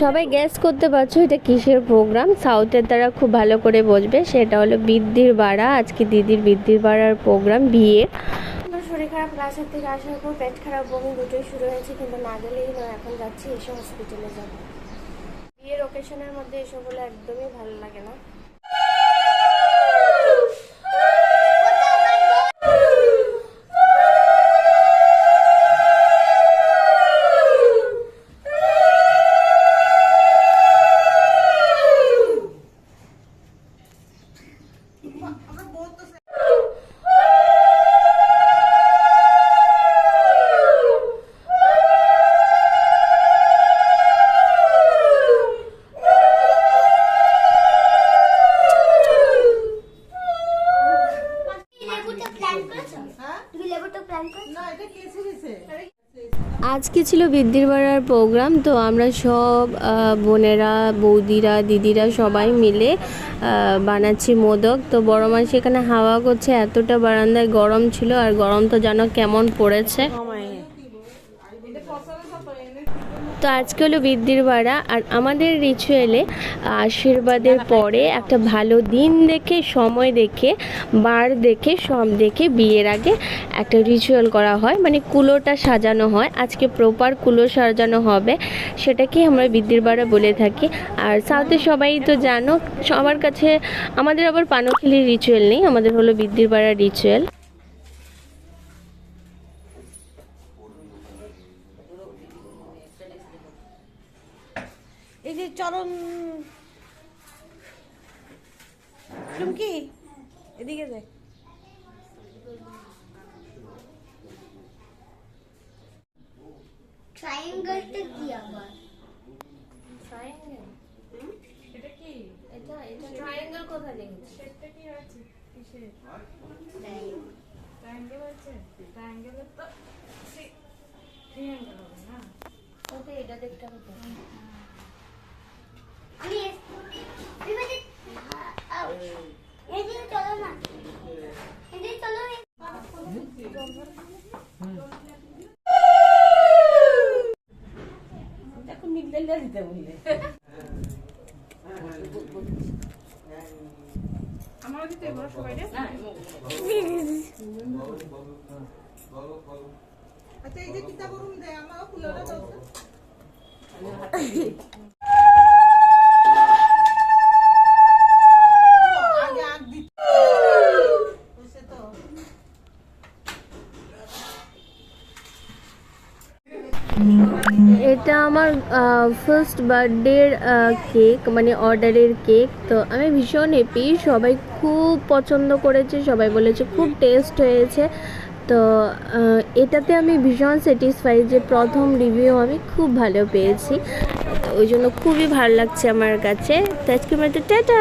সবাই গ্যাস করতে পারছ এটা কিসের প্রোগ্রাম সাউথের দ্বারা খুব ভালো করে বসবে। সেটা হলো বৃদ্ধির বাড়া। আজকে দিদির বৃদ্ধির বাড়ার প্রোগ্রাম বিয়ে। শরীর খারাপ থেকে আসার পর পেট খারাপ, বমি দুটোই শুরু হয়েছে, কিন্তু না গেলেই এখন যাচ্ছি, এসে হসপিটালে যাব। বিয়ের ওকেশনের মধ্যে এসব হলে একদমই ভালো লাগে না। প্ল্যান করেছ? তুমি লেবুটা প্ল্যান করেছ? আজকে ছিল বৃদ্ধির বাড়ার প্রোগ্রাম তো আমরা সব বোনেরা, বৌদিরা, দিদিরা সবাই মিলে বানাচ্ছি মোদক। তো বড় মা সেখানে হাওয়া করছে, এতটা বারান্দায় গরম ছিল, আর গরম তো জানো কেমন পড়েছে। তো আজকে হলো বৃদ্ধির বাড়া আর আমাদের রিচুয়ালে আশীর্বাদের পরে একটা ভালো দিন দেখে সময় দেখে বার দেখে সব দেখে বিয়ের আগে একটা রিচুয়াল করা হয় মানে কুলোটা সাজানো হয়। আজকে প্রপার কুলো সাজানো হবে সেটাকে আমরা বৃদ্ধির বাড়া বলে থাকি। আর সাউথে সবাই তো জানো সবার কাছে আমাদের আবার পানখিলির রিচুয়াল নেই আমাদের হলো বৃদ্ধির বাড়ার রিচুয়াল এই যে চরণ চুমকি? এদিকে দেখ। ট্রায়াঙ্গেলটা কি আবার? ট্রায়াঙ্গেল এটা কি এটা এটা ট্রায়াঙ্গেল কোথায় দেখেছি ওটা এটা দেখতে হবে আমি বিপদে আউচ এদিকে চলো না এদিকে চলো মিললে দিতে বললে আচ্ছা এই যে কিতাব রুম দে আমাকে ফুলটা দাও এটা আমার ফার্স্ট বার্থডের কেক মানে অর্ডারের কেক তো আমি ভীষণ হ্যাপি সবাই খুব পছন্দ করেছে, সবাই বলেছে খুব টেস্ট হয়েছে। তো এটাতে আমি ভীষণ স্যাটিসফাই যে প্রথম রিভিউ আমি খুব ভালো পেয়েছি। ওই জন্য খুবই ভালো লাগছে আমার কাছে। তো আজকে মতো টাটা!